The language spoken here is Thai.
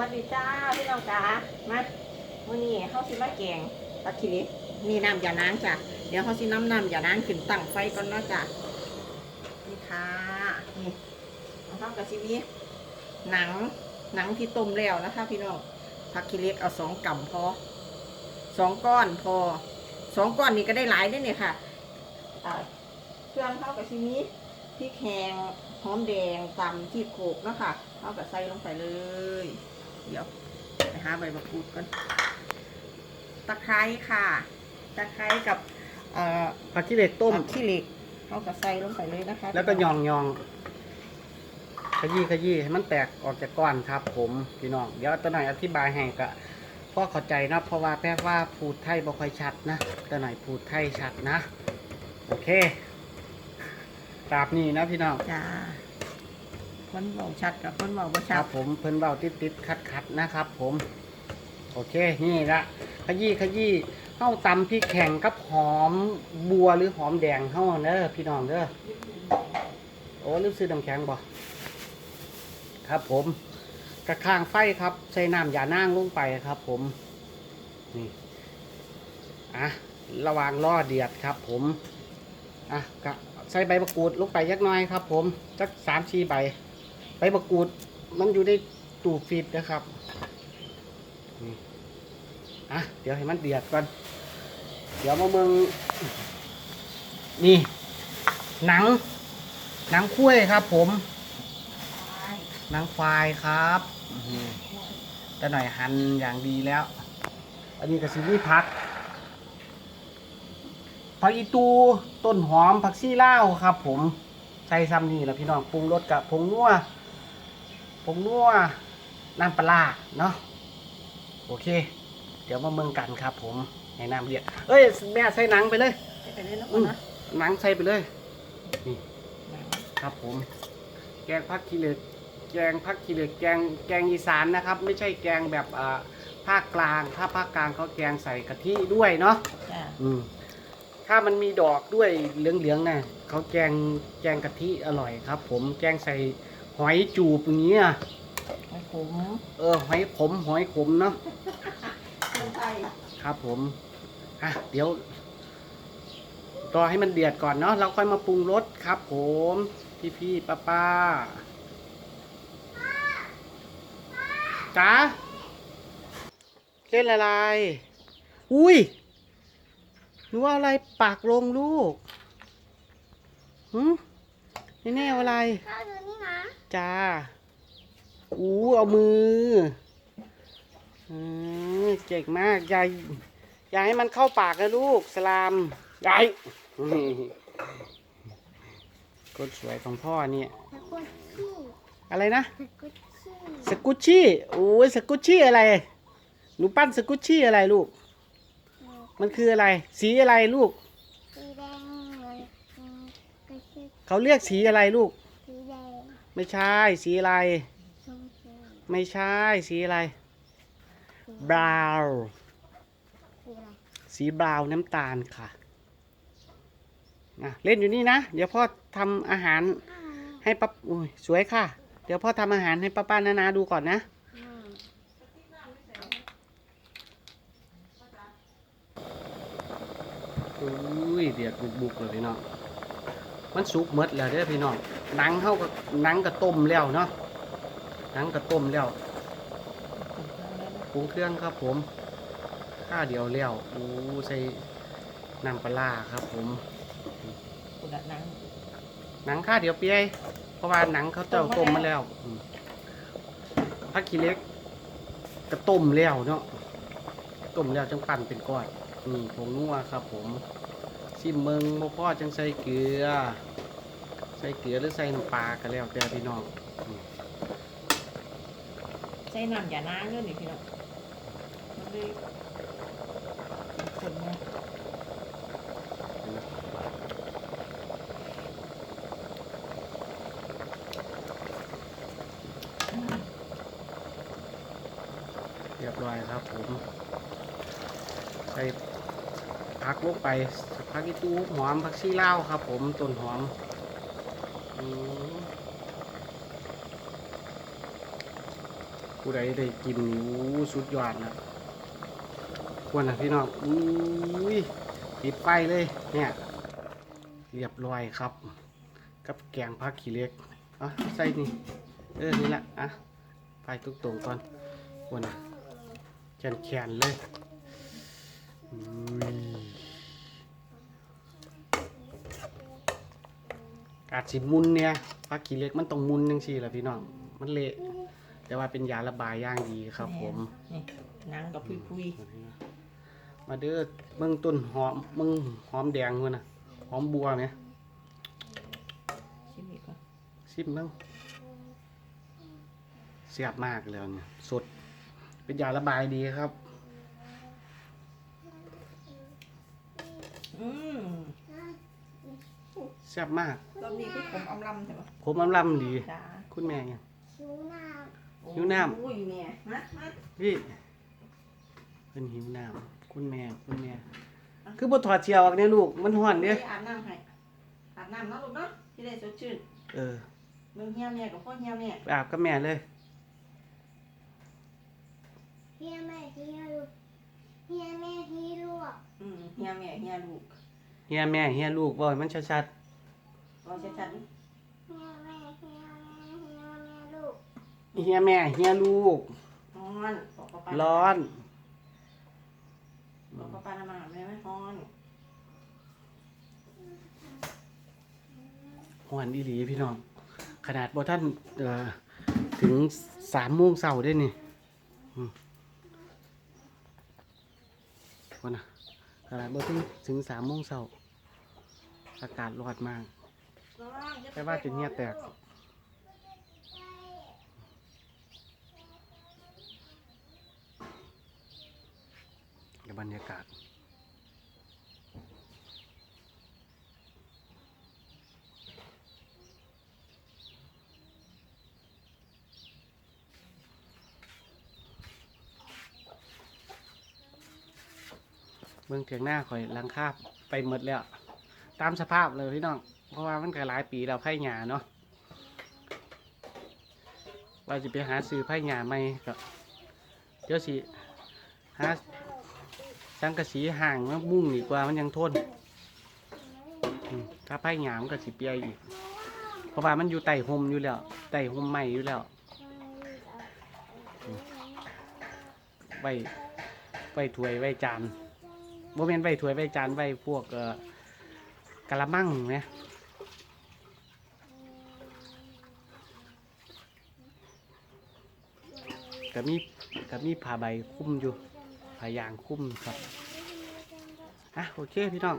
วัสดีจ้าพี่น้องจ้ามาวันนี้เขาสิมาแกงปลาคิริมีน้ำยานางจ้ะเดี๋ยวเขาสิน้ำน้ำยานางขึ้นตั้งไฟก่อนนาะจ้ะนี่ค่ะนี่เอาข้ากับชิมีหนังหนังที่ต้มแล้วนะคะพี่น้องผักคิริเอาสองกำพอสองก้อนพอสองก้อนนี่ก็ได้หลายได้เนี่ยค่ะเครื่องเข้ากับชิมีพริกแห้งหอมแดงตำที่โขกนะค่ะเอากับใส่ลงไปเลย เดี๋ยวไปหาใบมะกรูดก่อนตะไคร้ค่ะตะไคร้กับเอ่อผักขี้เหล็กต้ม ผักขี้เหล็กเอากับใส่ลงไปเลยนะคะแล้วก็ยองยองขยี้ขยี้ให้มันแตกออกจากก้อนครับ ผมพี่น้องเดี๋ยวตัวหน่อยอธิบายให้ก็พ่อเข้าใจนะเพราะว่าแปลว่าพูดไทยบ่ค่อยชัดนะตัวหน่อยพูดไทยชัดนะ โอเคตราบนี้นะพี่น้องจ้า คนเบอกชัดกับคนเบอกบ่คชัรัดบผมเพิ่นเบาติดติดคัดคัดๆนะครับ ผม โอเคนี่ละขยี้ขยี้เข้าตำพริกแข็งกับหอมบัวหรือหอมแดงเข้าเด้อพี่น้องเด้อโอ้ลืมซื้อน้ำแข็งบ่ครับ ผมกระข้างไฟครับใส่น้ำยานั่งลงไปครับ ผมนี่อะระหว่างรอเดือดครับ ผมอะกะใส่ใบมะกรูดลงไปยักหน้อยครับ ผมสักสามชีใบ บมะกรูดมันอยู่ในตู้ฟรีดนะครับนี่อะเดี๋ยวให้มันเดือดก่อน เดี๋ยวมาเมืองนี่ หนัง หนังคุ้ยครับผม หนังควายครับอื้อหือแต่หน่อยหั่นอย่างดีแล้ว อันนี้ก็ซีรีพักผักอีตูต้นหอมผักซี่เล่าวครับ ผมใส่ซ้ำนี่แหละพี่น้องปรุงรสกับผงนัว ผงนัวน้ำปลาร้าเนาะโอเค เดี๋ยวมาเมืองกันครับผมให้น้ำเดือดเอ้ยแม่ใส่หนังไปเลยใส่ไปเลยนะอืมนะหนังใส่ไปเลย นี่ครับผม แกงผักขี้เหล็กแกงผักขี้เหล็กแกงแกงอีสานนะครับ ไม่ใช่แกงแบบอ่าภาคกลาง ถ้าภาคกลางเขาแกงใส่กะทิด้วยเนาะจ้าอืมถ้ามันมีดอกด้วยเหลืองๆน่ะเขาแกงแกงกะทิอร่อยครับ ผมแกงใส่ห อยจูบอย่างเงี้ยไม่ขมเออหอยขมหอยขมเนาะคนไทยครับผมอะเดี๋ยวรอให้มันเดือดก่อนเนาะเราค่อยมาปรุงรสครับ ผม พี่พี่ป้าป้าจ๋าเล่นอะไร อุ้ยหนูเอาอะไรปากลงลูกหืมนี่แน่เอาอะไรข้าวดูนี่นะ จ้า อู้เอามืออืมเก่งมากยายยายให้มันเข้าปากนะลูก สลามยายนี่คนสวยของพ่อเนี่ย สกุชชี่อะไรนะ สกุชชี่สกุชชี่โอ้ยสกุชชี่อะไร หนูปั้นสกุชชี่อะไรลูก มันคืออะไร สีอะไรลูก สีแดงเหมือนอืมก็คือเขาเรียกสีอะไรลูกสีแดง ไม่ใช่ สีอะไรชมพูไม่ใช่ สีอะไร บราวน์สีอะไรสีบราวน์น้ำตาลค่ะอะเล่นอยู่นี่นะ เดี๋ยวพ่อทำอาหารข้าให้ป้าอุ้ยสวยค่ะ เดี๋ยวพ่อทำอาหารให้ป้าป้านานาดูก่อนนะอุ้ยเดือดบุกบุกเลยพี่น้อง มันสุกหมดแล้วเด้อพี่น้อง หนังเขาก็หนังก็ต้มแล้วเนาะหนังก็ต้มแล้วปรุงเครื่องครับผมข้าวเดียวแล้วอู้ใส่น้ำปลาร้าครับผมกุดะนังหนังข้าวเดียวเปียยเพราะว่าหนังเขาเจ้าต้มมาแล้วอืมผักขี้เหล็กก็ต้มแล้วเนาะต้มแล้วจังปั่นเป็นก้อนนี่ผงนัวครับ ผมชิมเมืองบ่พ่อจังใส่เกลือ ใส่เกลือหรือใส่น้ำปลาก็แล้วแต่พี่น้องอืมใส่น้ำยานางด้วยนี่พี่น้องมันเลยคนนะเรียบร้อยครับ ผมใส่ผักลงไปผักอีตูหอมผักชีลาวครับ ผมต้นหอมอืม ผู้ใดได้กินอู้สุดยอดนะควรนะพี่น้องอุ้ยปิดไฟเลย เนี่ย เรียบร้อยครับ กับแกงผักขี้เล็กอะใส่นี่ เออ นี่แหละอะไปตุกตรงก่อนควรนะแขนแขนเลย กาดสิมุนเนี่ยผักขี้เหล็กมันต้องมุนจังซี่แหละพี่น้อง มันเละ แต่ว่าเป็นยาระบายอย่างดีครับ ผม นี่นางกับพุยพุยมาเด้อเบิ่งต้นหอมมึงหอมแดงพุ่นน่ะ หอมบัวไหมชิมอีกก่อนชิมเบิ่งเสียบมากแล้วเนี่ยสด เป็นยาระบายดีครับ อืม เสียบมากรอบนี้คือผมอำลำใช่ปะผมอำลำดี จ้าคุณแม่ไงหิวน้หิวน้ำ อุ้ยแม่มามาพี่เป็นหิวน้ำคุณแม่คุณแม่ คือบ่ถอดเชียวออกเนี่ยลูกมันห่อนเด้ไปอาบน้ำให้อาบน้ำเนาะลูกเนาะที่ได้สดชื่นเออเบิ่งเฮียแม่กับพ่อเฮียแม่ไปอาบกับแม่เลยำเฮียแม่เฮียลูกเฮียแม่เฮียลูกอืมเฮียแม่เฮียลูกเฮียแม่เฮียลูกบ่ให้มันชัดบอกชัดเฮียแม่เฮียแม่เฮียแม่ลูกๆเฮียแม่เฮียลูกๆฮ้อนบอกป้าป้าร้อน บอกป้าป้าน้ำมันแม่ไม่ฮ้อนหวานอีหลีพี่น้อง ขนาดบ่ท่านเอ่อถึงสามโมงเช้าได้นี่อืมว่านะขนาดบ่ถึงถึงสามโมงเช้า อากาศร้อนมาก แต่ว่าจุดเงียบแตก กับบรรยากาศเมืองเทียงหน้าข่อยหลังคาบไปหมดแล้ว ตามสภาพเลยพี่น้อง เพราะว่ามันก็หลายปีแล้วไผ่หยาเนาะว่าจะไปหาซื้อไผ่หยาใหม่ก็เดี๋ยวสิหาสังกะสีห่างมามุ่งดีกว่ามันยังทนถ้าไผ่หยามันก็สิเปียอีก เพราะว่ามันอยู่ใต้ห่มอยู่แล้วใต้ห่มใหม่อยู่แล้วไว้ไว้ถ้วยไว้จานโมเมนไว้ถ้วยไว้จานไว้พวกเอ่อ กะละมังเนี่ยก็มีก็มีผ้าใบคุ้มอยู่ผ้ายางคุ้มครับอะโอเคพี่น้อง